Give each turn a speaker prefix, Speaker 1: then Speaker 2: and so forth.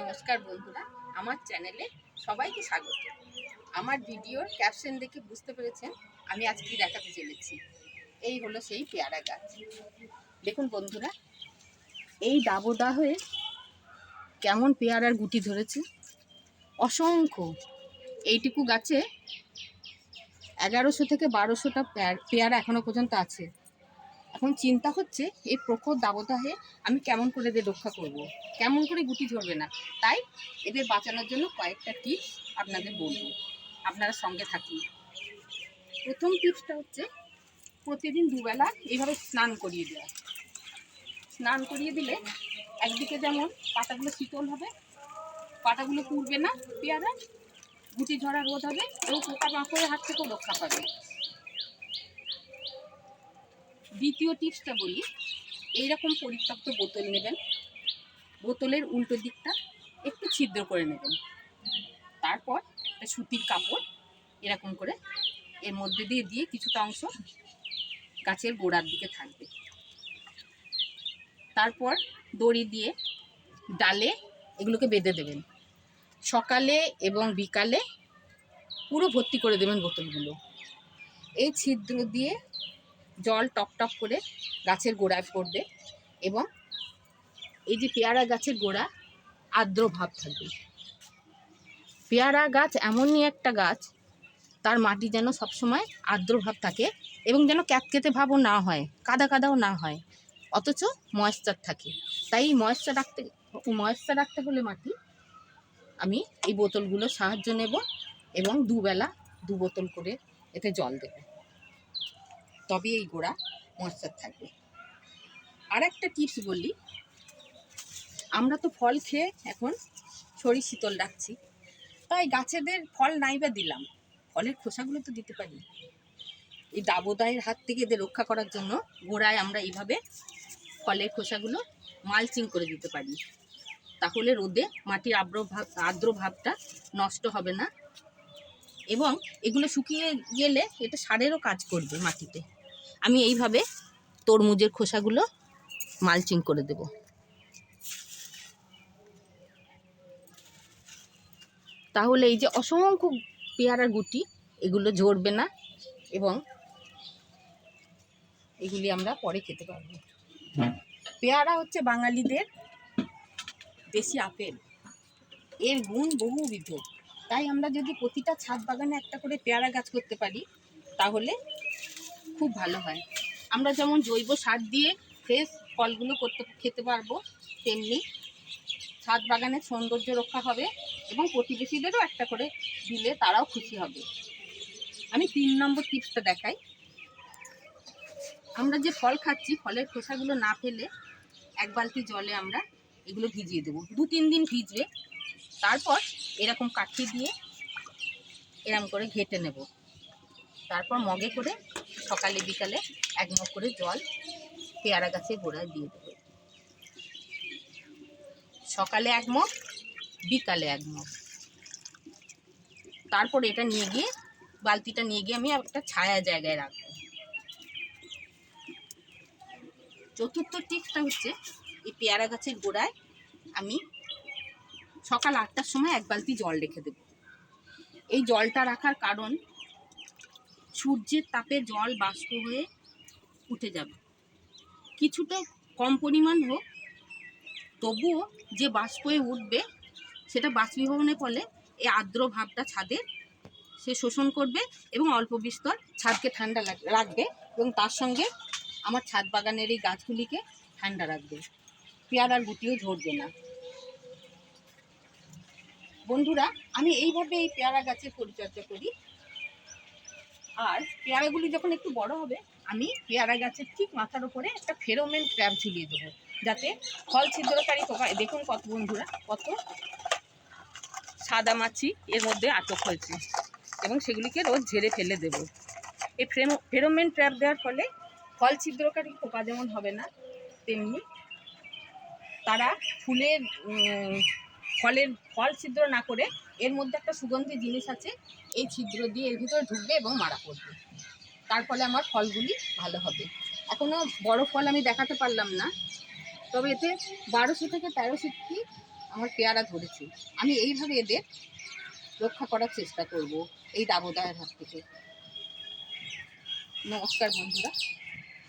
Speaker 1: নমস্কার বন্ধুরা, আমার চ্যানেলে সবাইকে স্বাগত। আমার ভিডিওর ক্যাপশন দেখে বুঝতে পেরেছেন, আমি আজ কি দেখাতে চলেছি। এই হলো সেই পেয়ারা গাছ। দেখুন বন্ধুরা, এই দাবদা হয়ে কেমন পেয়ারার গুটি ধরেছে। অসংখ্য। এইটুকু গাছে এগারোশো থেকে বারোশোটা পেয়ারা এখনও পর্যন্ত আছে। এখন চিন্তা হচ্ছে, এই প্রখর দাবদাহে আমি কেমন করে এদের রক্ষা করব। কেমন করে গুটি ধরবে না? তাই এদের বাঁচানোর জন্য কয়েকটা টিপস আপনাদের বলব। আপনারা সঙ্গে থাকুন। প্রথম টিপসটা হচ্ছে, প্রতিদিন দুবেলা এইভাবে স্নান করিয়ে দেওয়া। স্নান করিয়ে দিলে একদিকে যেমন পাতাগুলো শীতল হবে, পাতাগুলো পুড়বে না পেয়ারা, গুটি ঝরা রোদ হবে, এবং পোকা মাকড়ের হাত থেকেও রক্ষা পাবে। দ্বিতীয় টিপসটা বলি, এইরকম পরিত্যক্ত বোতল নেবেন। বোতলের উল্টো দিকটা একটু ছিদ্র করে নেবেন। তারপর একটা সুতির কাপড় এরকম করে এর মধ্যে দিয়ে দিয়ে কিছুটা অংশ গাছের গোড়ার দিকে থাকবে। তারপর দড়ি দিয়ে ডালে এগুলোকে বেঁধে দেবেন। সকালে এবং বিকালে পুরো ভর্তি করে দেবেন বোতলগুলো। এই ছিদ্র দিয়ে জল টপ টপ করে গাছের গোড়ায় পড়বে এবং এই যে পেয়ারা গাছের গোড়া আর্দ্র ভাব থাকবে। পেয়ারা গাছ এমনই একটা গাছ, তার মাটি যেন সবসময় আর্দ্র ভাব থাকে এবং যেন ক্যাতকেতে ভাবও না হয়, কাদা কাদাও না হয়, অথচ ময়েশ্চার থাকে। তাই ময়েশ্চার রাখতে ময়েশ্চার রাখতে হলে মাটি, আমি এই বোতলগুলো সাহায্য নেব এবং দুবেলা দু বোতল করে এতে জল দেবো। তবে এই গোড়া ময়েশ্চার থাকবে। আর একটা টিপস বললি, আমরা তো ফল খেয়ে এখন শরীর শীতল রাখছি। তাই গাছেদের ফল নাই বা দিলাম, ফলের খোসাগুলো তো দিতে পারি। এই দাবদায়ের হাত থেকে এদের রক্ষা করার জন্য গোড়ায় আমরা এইভাবে ফলের খোসাগুলো মালচিং করে দিতে পারি। তাহলে রোদে মাটির আর্দ্র ভাব আর্দ্র ভাবটা নষ্ট হবে না। এবং এগুলো শুকিয়ে গেলে এটা সারেরও কাজ করবে মাটিতে। আমি এইভাবে তরমুজের খোসাগুলো মালচিং করে দেব। তাহলে এই যে অসংখ্য পেয়ারার গুটি এগুলো ঝরবে না এবং এগুলি আমরা পরে খেতে পারব। পেয়ারা হচ্ছে বাঙালিদের দেশি আপেল। এর গুণ বহুবিধ। তাই আমরা যদি প্রতিটা ছাদ বাগানে একটা করে পেয়ারা গাছ করতে পারি তাহলে খুব ভালো হয়। আমরা যেমন জৈব সার দিয়ে ফ্রেশ ফলগুলো করতে, খেতে পারব, তেমনি ছাদ বাগানের সৌন্দর্য রক্ষা হবে এবং প্রতিবেশীদেরও একটা করে দিলে তারাও খুশি হবে। আমি তিন নম্বর টিপসটা দেখাই। আমরা যে ফল খাচ্ছি, ফলের খোসাগুলো না ফেলে এক বালতি জলে আমরা এগুলো ভিজিয়ে দেবো। দু, তিন দিন ভিজবে তারপর এরকম কাঠি দিয়ে এরম করে ঘেটে নেব। তারপর মগে করে সকালে বিকালে এক মগ করে জল পেয়ারা গাছের গোড়ায় দিয়ে দেবো। সকালে এক মগ বিকালে এক মগ তারপর এটা নিয়ে গিয়ে, বালতিটা নিয়ে গিয়ে আমি একটা ছায়া জায়গায় রাখব। চতুর্থ টিপসটা হচ্ছে, এই পেয়ারা গাছের গোড়ায় আমি সকাল আটটার সময় এক বালতি জল রেখে দেব। এই জলটা রাখার কারণ সূর্যের তাপে জল বাষ্প হয়ে উঠে যাবে। কিছুটা কম পরিমাণ হোক, তবুও যে বাষ্প হয়ে উঠবে, সেটা বাষ্পীভবনের ফলে এই আর্দ্র ভাবটা ছাদের, সে শোষণ করবে এবং অল্প বিস্তর ছাদকে ঠান্ডা রাখবে এবং তার সঙ্গে আমার ছাদ বাগানের এই গাছগুলিকে ঠান্ডা রাখবে। পেয়ারার গুটিও ঝরবে না। বন্ধুরা, আমি এইভাবে এই পেয়ারা গাছের পরিচর্যা করি। আর পেয়ারাগুলি যখন একটু বড় হবে, আমি পেয়ারা গাছের ঠিক মাথার উপরে একটা ফেরোমেন ট্র্যাপ ঝুলিয়ে দেবো, যাতে ফল ছিদ্রকারী পোকা দেখুন কত বন্ধুরা, কত সাদা মাছি এর মধ্যে আটক হয়েছে এবং সেগুলিকে রোজ ঝেড়ে ফেলে দেব। এই ফ্রেম ফেরোমেন ট্র্যাপ দেওয়ার ফলে ফল ছিদ্রকারী পোকা যেমন হবে না, তেমনি তারা ফুলের ফলের, ফল ছিদ্র না করে এর মধ্যে একটা সুগন্ধি জিনিস আছে, এই ছিদ্র দিয়ে এর ভিতরে ঢুকবে এবং মারা পড়বে। তার ফলে আমার ফলগুলি ভালো হবে। এখনও বড় ফল আমি দেখাতে পারলাম না, তবে এতে বারোশো থেকে তেরোশো কি আমার পেয়ারা ধরেছে। আমি এইভাবে এদের রক্ষা করার চেষ্টা করব এই দাবদাহের হাত থেকে। নমস্কার বন্ধুরা।